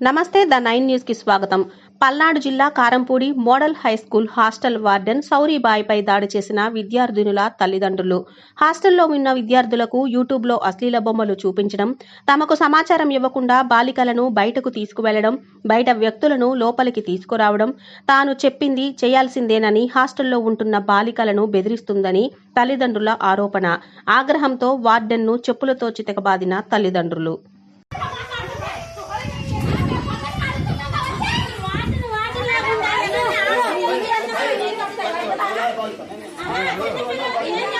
నమస్తే the nine న్యూస్కి స్వాగతం. పల్నాడు జిల్లా Karampudi model high school hostel warden సౌరీబాయిపై దాడి చేసిన విద్యార్థినుల తల్లిదండ్రులు. హాస్టల్లో ఉన్న విద్యార్థులకు యూట్యూబ్లో అశ్లీల బొమ్మలు చూపించడం తమకు సమాచారం ఇవ్వకుండా బాలికలను బయటకు తీసుకువెళ్ళడం బయట వ్యక్తులను లోపలికి తీసుకురావడం తాను చెప్పింది చేయాల్సిందేనని హాస్టల్లో ఉంటున్న బాలికలను బెదిరిస్తుందని తల్లిదండ్రుల ఆరోపణ. ఆగ్రహంతో వార్డెన్ను చెప్పులతో చితకబాదిన తల్లిదండ్రులు. あっ!